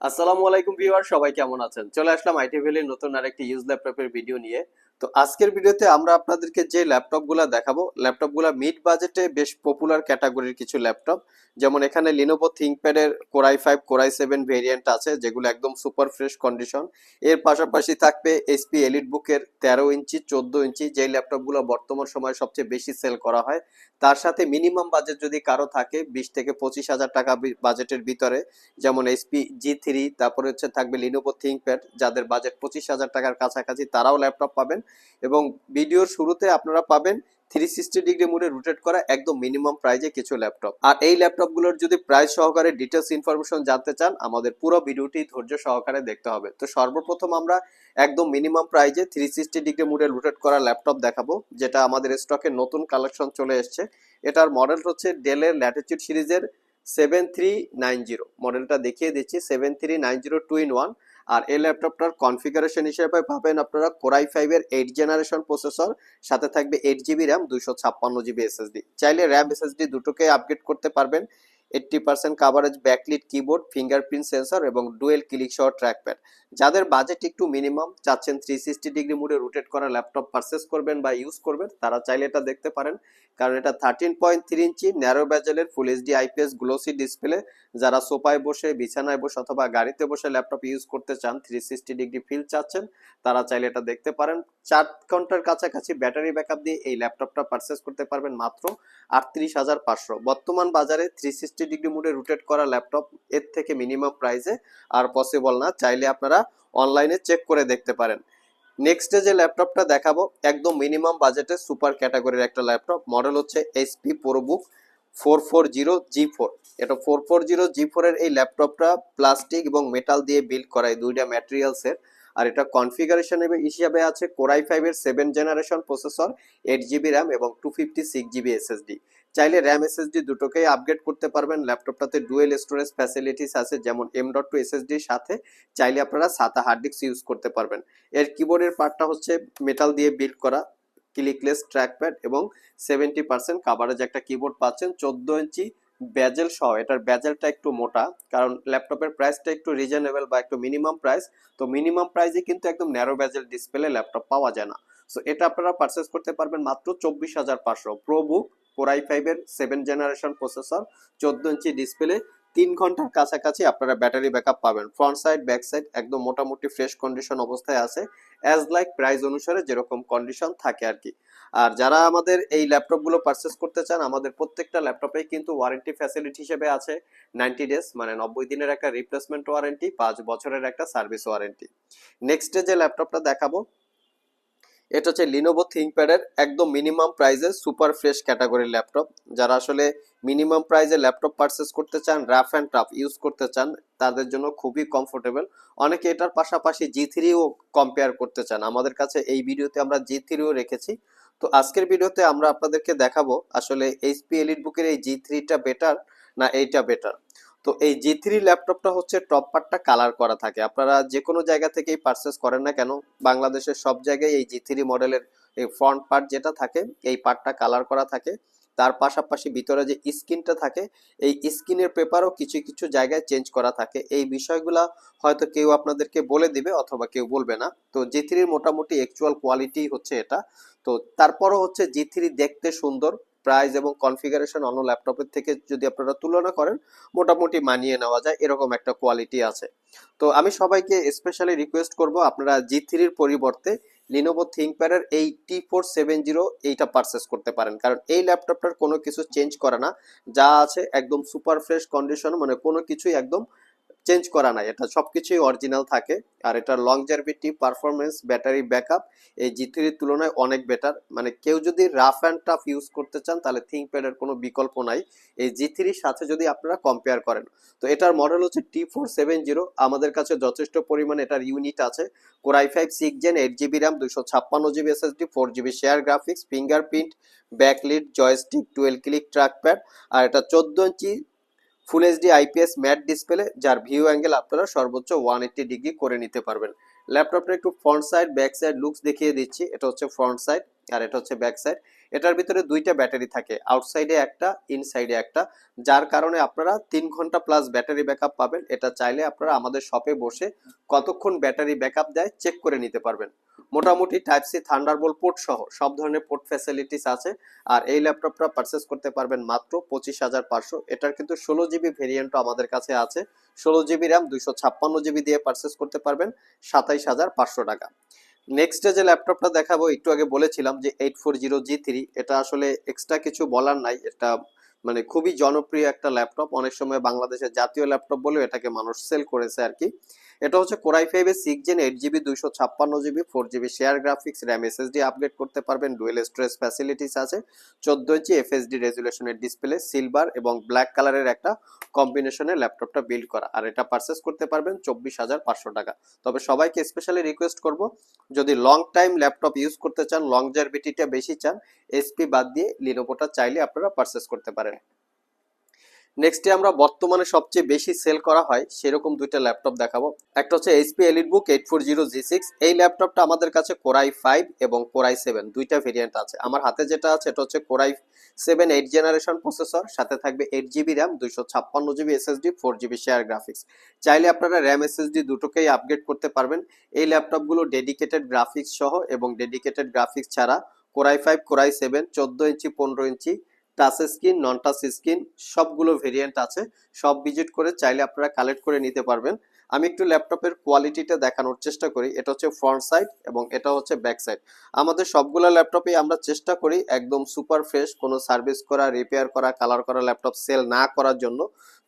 আসসালামু আলাইকুম ভিউয়ার, সবাই কেমন আছেন? চলে আসলাম আইটি ভ্যালির নতুন আরেকটি ইউজ ল্যাপটপের ভিডিও নিয়ে। তো আজকের ভিডিওতে আমরা আপনাদেরকে যে ল্যাপটপগুলো দেখাবো, ল্যাপটপগুলো মিড বাজেটে বেশ পপুলার ক্যাটাগরির কিছু ল্যাপটপ। যেমন এখানে Lenovo থিঙ্কপ্যাডের core i five core i seven variant আছে, যেগুলো একদম সুপার ফ্রেশ কন্ডিশন এর পাশাপাশি থাকবে এসপি এলিট বুকের তেরো ইঞ্চি, চোদ্দ ইঞ্চি, যেই ল্যাপটপগুলো বর্তমান সময়ে সবচেয়ে বেশি সেল করা হয়। তার সাথে মিনিমাম বাজেট যদি কারও থাকে, বিশ থেকে পঁচিশ হাজার টাকা বাজেটের ভিতরে, যেমন এসপি জি থ্রি তারপরে হচ্ছে থাকবে লিনোভো থিঙ্কপ্যাড যাদের বাজেট পঁচিশ হাজার টাকার কাছাকাছি, তারাও ল্যাপটপ পাবেন। এবং ভিডিওর শুরুতে আপনারা পাবেন থ্রি সিক্সটি ডিগ্রি মোডে রোটেট করা একদম মিনিমাম প্রাইজে কিছু ল্যাপটপ আর এই ল্যাপটপগুলোর যদি প্রাইস সহকারে ডিটেলস ইনফরমেশন জানতে চান, আমাদের পুরো ভিডিওটি ধৈর্য সহকারে দেখতে হবে। তো সর্বপ্রথম আমরা একদম মিনিমাম প্রাইজে থ্রি সিক্সটি ডিগ্রি মোডে রোটেট করা ল্যাপটপ দেখাবো, যেটা আমাদের স্টকে নতুন কালেকশন চলে এসছে। এটার মডেল হচ্ছে ডেলের ল্যাটিচিউড সিরিজের সেভেন থ্রি নাইন জিরো মডেলটা দেখিয়ে দিচ্ছি seven three nine zero two in one আর এই ল্যাপটপটার কনফিগারেশন হিসেবে পাবেন আপনারা কোরাই ফাইভ এর এইট জেনারেশন প্রসেসর, সাথে থাকবে এইট জিবি র্যাম দুইশো ছাপ্পান্ন জিবি এসএসডি চাইলে র্যাম এসএসডি দুটোকে আপগ্রেড করতে পারবেন। Eighty percent coverage backlit keyboard fingerprint sensor এবং ডুয়েল ক্লিক সহ ট্র্যাকপ্যাড যাদের বাজেট একটু মিনিমাম চাচ্ছেন থ্রি সিক্সটি ডিগ্রি মুডে রোটেট করা ল্যাপটপ পারচেস করবেন বা ইউজ করবেন, তারা চাইলে এটা দেখতে পারেন। কারণ এটা thirteen point three inch narrow ব্যাজেলের full HD IPS glossy display যারা সোফায় বসে, বিছানায় বসে অথবা গাড়িতে বসে ল্যাপটপ ইউজ করতে চান থ্রি সিক্সটি ডিগ্রি ফিল চাচ্ছেন, তারা চাইলে এটা দেখতে পারেন। চার ঘণ্টার কাছাকাছি ব্যাটারি ব্যাকআপ দিয়ে এই ল্যাপটপটা পারচেস করতে পারবেন মাত্র আটত্রিশ হাজার পাঁচশো। বর্তমান বাজারে থ্রি সিক্সটি ডিগ্রি মুডে রোটেট করা ল্যাপটপ এর থেকে মিনিমাম প্রাইসে আর পসিবল না। চাইলে আপনারা অনলাইনে চেক করে দেখতে পারেন। নেক্সট যে ল্যাপটপটা দেখাবো, একদম মিনিমাম বাজেটে সুপার ক্যাটাগরির একটা ল্যাপটপ মডেল হচ্ছে HP ProBook four four zero G four এটা ফোর ফোর জিরো জি ফোরের এই ল্যাপটপটা প্লাস্টিক এবং মেটাল দিয়ে বিল্ড করা এই দুইটা ম্যাটেরিয়ালসের আর এটা কনফিগারেশন হিসাবে আছে কোরাই ফাইভের seven generation processor eight GB RAM এবং two fifty six GB SSD চাইলে র্যাম এসএসডি দুটোকেই আপগ্রেড করতে পারবেন। ল্যাপটপটাতে ডুয়েল স্টোরেজ ফ্যাসিলিটিস আছে, যেমন এম ডট টু এসএসডির সাথে। চাইলে আপনারা সাতা হার্ড ডিস্ক ইউজ করতে পারবেন। এর কিবোর্ডের পার্টটা হচ্ছে মেটাল দিয়ে বিল্ড করা ক্লিকলেস ট্র্যাকপ্যাড এবং সেভেন্টি পার্সেন্ট কাভারেজ একটা কিবোর্ড পাচ্ছেন। চোদ্দ ইঞ্চি ব্যাজেল সহ। এটার ব্যাজেলটা একটু মোটা, কারণ ল্যাপটপের প্রাইসটা একটু রিজনেবল বা একটু মিনিমাম প্রাইস তো মিনিমাম প্রাইসে কিন্তু একদম ন্যারো ব্যাজেল ডিসপ্লে ল্যাপটপ পাওয়া যায় না। সো এটা আপনারা পারচেস করতে পারবেন মাত্র চব্বিশ হাজার পাঁচশো। প্রোবুক কোরাই ফাইভের সেভেন জেনারেশন প্রসেসর চোদ্দ ইঞ্চি ডিসপ্লে তিন ঘণ্টার কাছাকাছি আপনারা ব্যাটারি ব্যাকআপ পাবেন। ফ্রন্ট সাইড ব্যাক সাইড একদম মোটামুটি ফ্রেশ কন্ডিশন অবস্থায় আছে অ্যাজ লাইক প্রাইস অনুসারে যেরকম কন্ডিশন থাকে আর কি আর যারা আমাদের এই ল্যাপটপগুলো পারচেস করতে চান, আমাদের প্রত্যেকটা ল্যাপটপে কিন্তু ওয়ারেন্টি ফ্যাসিলিটি হিসেবে আছে নাইনটি ডেজ মানে নব্বই দিনের একটা রিপ্লেসমেন্ট ওয়ারেন্টি পাঁচ বছরের একটা সার্ভিস ওয়ারেন্টি নেক্সটে যে ল্যাপটপটা দেখাবো এটা হচ্ছে লিনোভো থিঙ্কপ্যাডের একদম মিনিমাম প্রাইসে সুপার ফ্রেশ ক্যাটাগরির ল্যাপটপ যারা আসলে মিনিমাম প্রাইসে ল্যাপটপ পারচেস করতে চান রাফ অ্যান্ড টাফ ইউজ করতে চান, তাদের জন্য খুবই কমফোর্টেবল অনেকে এটার পাশাপাশি জি থ্রিও কম্পেয়ার করতে চান। আমাদের কাছে এই ভিডিওতে আমরা জি থ্রিও রেখেছি। তো আজকের ভিডিওতে আমরা আপনাদেরকে দেখাবো আসলে এইচপি এলিট বুকের এই জি থ্রিটা বেটার না এইটা বেটার তো এই জি থ্রি ল্যাপটপটা হচ্ছে টপ পার্টটা কালার করা থাকে। আপনারা যে কোনো জায়গা থেকেই পারচেস করেন না কেন, বাংলাদেশের সব জায়গায় এই জি থ্রি মডেলের এই ফ্রন্ট পার্ট যেটা থাকে, এই পার্টটা কালার করা থাকে। তার পাশাপাশি ভিতরে যে স্ক্রিনটা থাকে, এই স্ক্রিনের পেপারও কিছু কিছু জায়গায় চেঞ্জ করা থাকে। এই বিষয়গুলা হয়তো কেউ আপনাদেরকে বলে দিবে অথবা কেউ বলবে না। তো জি থ্রির মোটামুটি অ্যাকচুয়াল কোয়ালিটি হচ্ছে এটা। তো তারপরও হচ্ছে জি থ্রি দেখতে সুন্দর। প্রাইস এবং কনফিগারেশন অন্য ল্যাপটপের থেকে যদি আপনারা তুলনা করেন, মোটামুটি মানিয়ে নেওয়া যায়, এরকম একটা কোয়ালিটি আছে। তো আমি সবাইকে স্পেশালি রিকোয়েস্ট করব, আপনারা জি থ্রির পরিবর্তে লিনোভো থিঙ্কপ্যাডের এই টি ফোর সেভেন জিরো এইটা পারচেস করতে পারেন। কারণ এই ল্যাপটপটার কোনো কিছু চেঞ্জ করে না। যা আছে একদম সুপার ফ্রেশ কন্ডিশন মানে কোনো কিছুই একদম চেঞ্জ করা নাই। এটা সবকিছুই অরিজিনাল থাকে। আর এটা লংজারভিটি পারফরমেন্স ব্যাটারি ব্যাকআপ এই জি থ্রির তুলনায় অনেক বেটার মানে কেউ যদি রাফ অ্যান্ড টাফ ইউজ করতে চান, তাহলে থিঙ্কপ্যাডের কোনো বিকল্প নাই। এই জি থ্রির সাথে যদি আপনারা কম্পেয়ার করেন, তো এটার মডেল হচ্ছে টি ফোর সেভেন জিরো আমাদের কাছে যথেষ্ট পরিমাণে এটার ইউনিট আছে। Core i five six gen eight GB RAM দুশো ছাপ্পান্ন GB SSD four GB share graphics fingerprint backlit joystick twelve click trackpad আর এটা চোদ্দ inch full HD IPS matte display যার ভিউ অ্যাঙ্গেল আপনারা সর্বোচ্চ ওয়ান এইট্টি ডিগ্রি করে নিতে পারবেন। ল্যাপটপটা একটু front side back side looks দেখিয়ে দিচ্ছি। এটা হচ্ছে ফ্রন্ট সাইড আর এটা হচ্ছে ব্যাক সাইড এটার ভিতরে দুইটা ব্যাটারি থাকে আউটসাইডে একটা ইনসাইডে একটা। যার কারণে আপনারা তিন ঘণ্টা প্লাস ব্যাটারি ব্যাকআপ পাবেন। এটা চাইলে আপনারা আমাদের শপে বসে কতক্ষণ ব্যাটারি ব্যাকআপ দেয় চেক করে নিতে পারবেন। মোটামুটি টাইপ সি থান্ডারবোল্ট পোর্ট সহ সব ধরনের পোর্ট ফ্যাসিলিটিস আছে। আর এই ল্যাপটপটা পারচেস করতে পারবেন মাত্র পঁচিশ হাজার পাঁচশো। এটার কিন্তু ষোলো জিবি ভেরিয়েন্টও আমাদের কাছে আছে। ষোলো জিবি র্যাম দুইশো ছাপ্পান্ন জিবি দিয়ে পারচেস করতে পারবেন সাতাইশ হাজার পাঁচশো টাকা। নেক্সটে যে ল্যাপটপটা দেখাবো, একটু আগে বলেছিলাম যে eight four zero G three এটা আসলে এক্সট্রা কিছু বলার নাই। এটা মানে খুবই জনপ্রিয় একটা ল্যাপটপ। অনেক সময় বাংলাদেশের জাতীয় ল্যাপটপ বলেও এটাকে মানুষ সেল করেছে আর কি। এটা হচ্ছে core i five six gen eight GB দুইশো ছাপ্পান্ন GB four GB share graphics RAM SSD upgrade করতে পারবেন। ডুয়েল স্টোরেজ ফ্যাসিলিটিস আছে। চোদ্দ ইঞ্চি এফএসডি রেজুলেশনের ডিসপ্লে সিলভার এবং ব্ল্যাক কালারের একটা কম্বিনেশনে ল্যাপটপটা বিল্ড করা। আর এটা পারচেস করতে পারবেন চব্বিশ হাজার পাঁচশো টাকা। তবে সবাইকে স্পেশালি রিকোয়েস্ট করব, যদি লং টাইম ল্যাপটপ ইউজ করতে চান লং জার্ভিটিটা বেশি চান এসপি বাদ দিয়ে লিনোভোটা চাইলে আপনারা পারচেস করতে পারেন। নেক্সটে আমরা বর্তমানে সবচেয়ে বেশি সেল করা হয় সেরকম দুইটা ল্যাপটপ দেখাবো। একটা হচ্ছে HP EliteBook eight four zero G six এই ল্যাপটপটা আমাদের কাছে কোরাই ফাইভ এবং কোরাই সেভেন দুইটা ভেরিয়েন্ট আছে। আমার হাতে যেটা আছে এটা হচ্ছে core i seven eight generation processor সাথে থাকবে এইট জিবি র্যাম দুইশো ছাপ্পান্ন GB SSD four GB share graphics চাইলে আপনারা র্যাম এসএসডি দুটোকেই আপগ্রেড করতে পারবেন। এই ল্যাপটপগুলো ডেডিকেটেড গ্রাফিক্স সহ এবং ডেডিকেটেড গ্রাফিক্স ছাড়া core i five core i seven চোদ্দ ইঞ্চি, পনেরো inch touch screen non touch screen সবগুলো ভেরিয়েন্ট আছে। সব ভিজিট করে চাইলে আপনারা কালেক্ট করে নিতে পারবেন। আমি একটু ল্যাপটপের কোয়ালিটিটা দেখানোর চেষ্টা করি। এটা হচ্ছে ফ্রন্ট সাইড এবং এটা হচ্ছে ব্যাক সাইড আমাদের সবগুলো ল্যাপটপে আমরা চেষ্টা করি একদম সুপার ফ্রেশ কোনো সার্ভিস করা রিপেয়ার করা কালার করা ল্যাপটপ সেল না করার জন্য।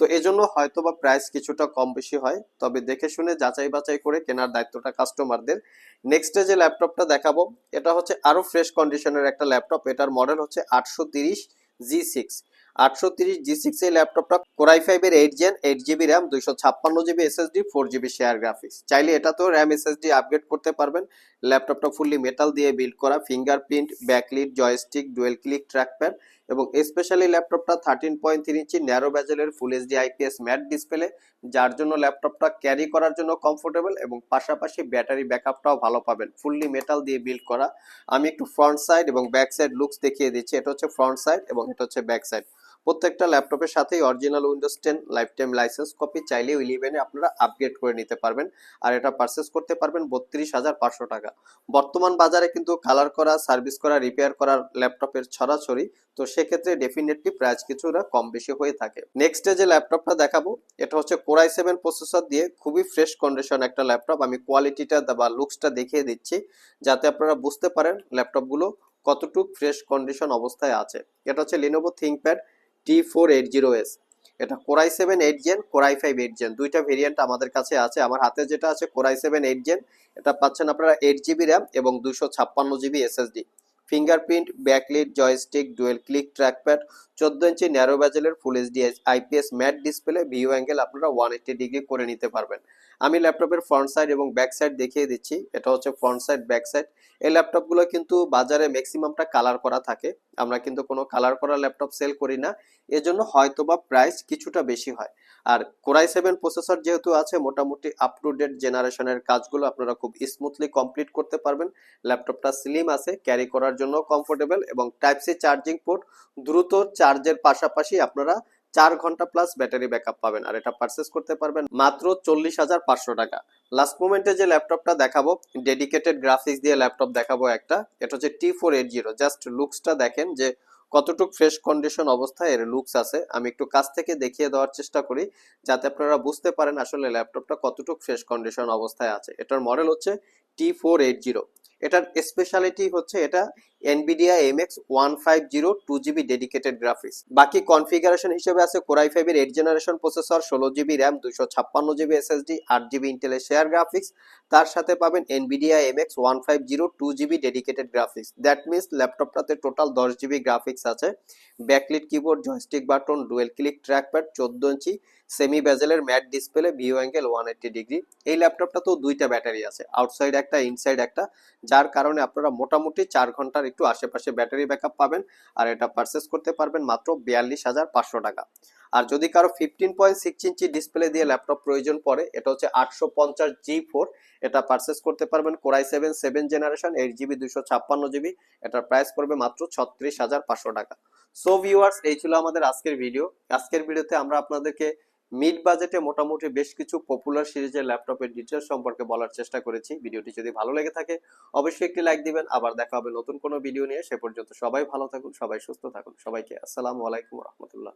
তো এজন্য হয়তো বা প্রাইস কিছুটা কম বেশি হয়। তবে দেখে শুনে যাচাই বাছাই করে কেনার দায়িত্বটা কাস্টমারদের নেক্সটে যে ল্যাপটপটা দেখাবো, এটা হচ্ছে আরও ফ্রেশ কন্ডিশনের একটা ল্যাপটপ এটার মডেল হচ্ছে আটশো তিরিশ জি সিক্স আটশো তিরিশ জি সিক্স এই ল্যাপটপটা কোরাই ফাইভের eight gen eight GB RAM দুইশো ছাপ্পান্ন GB SSD four GB share graphics চাইলে এটা তো র্যাম এসএসডি আপগ্রেড করতে পারবেন। ল্যাপটপটা ফুললি মেটাল দিয়ে বিল্ড করা fingerprint backlit joystick dual click trackpad এবং স্পেশালি ল্যাপটপটা thirteen point three inch narrow ব্যাজেলের full HD IPS matte display যার জন্য ল্যাপটপটা ক্যারি করার জন্য কমফোর্টেবল এবং পাশাপাশি ব্যাটারি ব্যাকআপটাও ভালো পাবেন। ফুললি মেটাল দিয়ে বিল্ড করা। আমি একটু ফ্রন্ট সাইড এবং ব্যাক সাইড লুকস দেখিয়ে দিচ্ছি। এটা হচ্ছে ফ্রন্ট সাইড এবং এটা হচ্ছে ব্যাক সাইড প্রত্যেকটা ল্যাপটপের সাথেই original Windows ten lifetime license copy চাইলে ইলেভেনে আপনারা আপগ্রেড করে নিতে পারবেন। আর এটা পারচেস করতে পারবেন বত্রিশ হাজার পাঁচশো টাকা। বর্তমান বাজারে কিন্তু কালার করা সার্ভিস করা রিপেয়ার করা ল্যাপটপের ছড়াছড়ি, তো সেক্ষেত্রে ডেফিনেটলি প্রাইস কিছুটা কম বেশি হয়ে থাকে। নেক্সটে যে ল্যাপটপটা দেখাবো, এটা হচ্ছে কোরাই সেভেন প্রসেসর দিয়ে খুবই ফ্রেশ কন্ডিশন একটা ল্যাপটপ। আমি কোয়ালিটিটা বা লুকসটা দেখিয়ে দিচ্ছি, যাতে আপনারা বুঝতে পারেন ল্যাপটপগুলো কতটুকু ফ্রেশ কন্ডিশন অবস্থায় আছে। এটা হচ্ছে Lenovo ThinkPad T four eight zero S এটা core i seven eight gen core i five eight gen দুইটা ভেরিয়েন্ট আমাদের কাছে আছে। আমার হাতে যেটা আছে কোরাই সেভেন এইট জেন এটা পাচ্ছেন আপনারা এইট জিবি র্যাম এবং দুশো ছাপ্পান্ন GB SSD fingerprint backlit joystick dual click trackpad চোদ্দ inch narrow ব্যাজেলের full HD IPS matte display view angle আপনারা ওয়ান এইটি ডিগ্রি করে নিতে পারবেন। আমি ল্যাপটপের ফ্রন্ট সাইড এবং ব্যাক সাইড দেখিয়ে দিচ্ছি। এটা হচ্ছে ফ্রন্ট সাইড ব্যাক সাইড এই ল্যাপটপগুলো কিন্তু বাজারে ম্যাক্সিমামটা কালার করা থাকে। আমরা কিন্তু কোনো কালার করা ল্যাপটপ সেল করি না। এজন্য হয়তো বা প্রাইস কিছুটা বেশি হয়। আর কোরাই সেভেন প্রসেসর যেহেতু আছে, মোটামুটি আপ টু ডেট জেনারেশনের কাজগুলো আপনারা খুব স্মুথলি কমপ্লিট করতে পারবেন। ল্যাপটপটা স্লিম আছে ক্যারি করার জন্য কমফোর্টেবল এবং টাইপ সি চার্জিং পোর্ট দ্রুত চার্জের পাশাপাশি আপনারা চার ঘণ্টা প্লাস ব্যাটারি ব্যাকআপ পাবেন। আর এটা পারচেস করতে পারবেন মাত্র চল্লিশ হাজার পাঁচশো টাকা। লাস্ট মোমেন্টে যে ল্যাপটপটা দেখাবো ডেডিকেটেড গ্রাফিক্স দিয়ে ল্যাপটপ দেখাবো একটা। এটা হচ্ছে T four eight zero just লুকসটা দেখেন যে কতটুক ফ্রেশ কন্ডিশন অবস্থায় এর লুকস আছে। আমি একটু কাছ থেকে দেখিয়ে দেওয়ার চেষ্টা করি, যাতে আপনারা বুঝতে পারেন আসলে ল্যাপটপটা কতটুক ফ্রেশ কন্ডিশন অবস্থায় আছে। এটার মডেল হচ্ছে টি ফোর এইট জিরো এটার স্পেশালিটি হচ্ছে এটা Nvidia MX one five zero two GB dedicated graphics বাকি কনফিগারেশন হিসেবে আছে কোরাই ফাইভের এইট জেনারেশন প্রসেসর ষোলো জিবি র্যাম দুশো ছাপ্পান্ন জিবি এসএসডি আট জিবি ইন্টেলের শেয়ার গ্রাফিক্স তার সাথে পাবেন Nvidia MX one five zero two GB dedicated graphics that means ল্যাপটপটাতে total দশ জিবি গ্রাফিক্স আছে। Backlit keyboard joystick button dual click trackpad চোদ্দ inch semi বেজেলের matte display view angle one eighty degree এই ল্যাপটপটা তো দুইটা ব্যাটারি আছে। Outside একটা inside একটা। যার কারণে আপনারা মোটামুটি চার ঘণ্টার একটু আশেপাশে ব্যাটারি ব্যাকআপ পাবেন আর এটা পারচেস করতে পারবেন মাত্র বিয়াল্লিশ হাজার পাঁচশো টাকা। আর যদি কারও fifteen point six inch display দিয়ে ল্যাপটপ প্রয়োজন পড়ে, এটা হচ্ছে আটশো পঞ্চাশ জি ফোর এটা পারচেস করতে পারবেন core i seven seven generation eight GB দুশো ছাপ্পান্ন জিবি এটার প্রাইস পড়বে মাত্র ছত্রিশ হাজার পাঁচশো টাকা। সো ভিউয়ার্স এই ছিল আমাদের আজকের ভিডিও আজকের ভিডিওতে আমরা আপনাদেরকে মিড বাজেটে মোটামুটি বেশ কিছু পপুলার সিরিজের ল্যাপটপের ডিটেল সম্পর্কে বলার চেষ্টা করেছি। ভিডিওটি যদি ভালো লেগে থাকে, অবশ্যই একটি লাইক দিবেন। আবার দেখা হবে নতুন কোনো ভিডিও নিয়ে। সে পর্যন্ত সবাই ভালো থাকুন, সবাই সুস্থ থাকুন। সবাইকে আসসালামু আলাইকুম রহমতুল্লাহ।